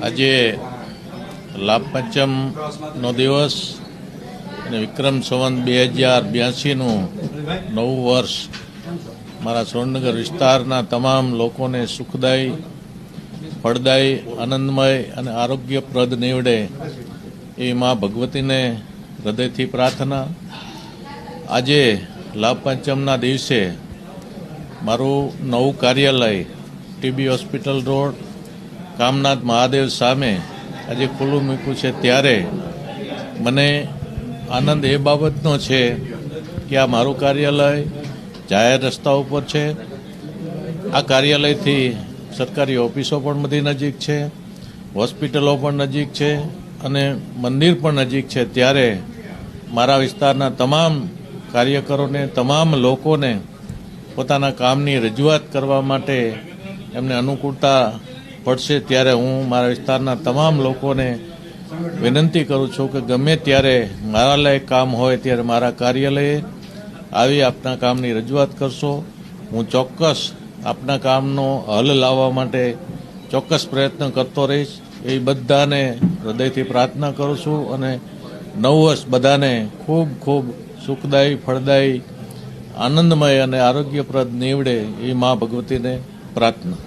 આજે લાભ પંચમનો દિવસ અને વિક્રમ સંવંત બે હજાર બ્યાસીનું નવું વર્ષ મારા સુરેન્દ્રનગર વિસ્તારના તમામ લોકોને સુખદાયી, ફળદાયી, આનંદમય અને આરોગ્યપ્રદ નીવડે એ મા ભગવતીને હૃદયથી પ્રાર્થના. આજે લાભ પંચમના દિવસે મારું નવું કાર્યાલય TB hospital road Kamnath Mahadev સામે આજે ખુલ્લું મૂક્યું છે. ત્યારે મને આનંદ એ બાબતનો છે કે આ મારું કાર્યાલય જાહેર રસ્તા ઉપર છે. આ કાર્યાલયથી સરકારી ઓફિસો પણ બધી નજીક છે, હોસ્પિટલો પણ નજીક છે અને મંદિર પણ નજીક છે. ત્યારે મારા વિસ્તારના તમામ કાર્યકરોને, તમામ લોકોને પોતાના કામની રજૂઆત કરવા માટે એમને અનુકૂળતા પડશે ત્યારે હું મારા વિસ્તારના તમામ લોકોને વિનંતી કરું છું કે ગમે ત્યારે મારા લાયક કામ હોય ત્યારે મારા કાર્યાલયે આવી આપના કામની રજૂઆત કરશો. હું ચોક્કસ આપના કામનો હલ લાવવા માટે ચોક્કસ પ્રયત્ન કરતો રહીશ. એ બધાને હૃદયથી પ્રાર્થના કરું છું અને નવ વર્ષ બધાને ખૂબ ખૂબ સુખદાયી, ફળદાયી, આનંદમય અને આરોગ્યપ્રદ નીવડે એ મા ભગવતીને પ્રાર્થના.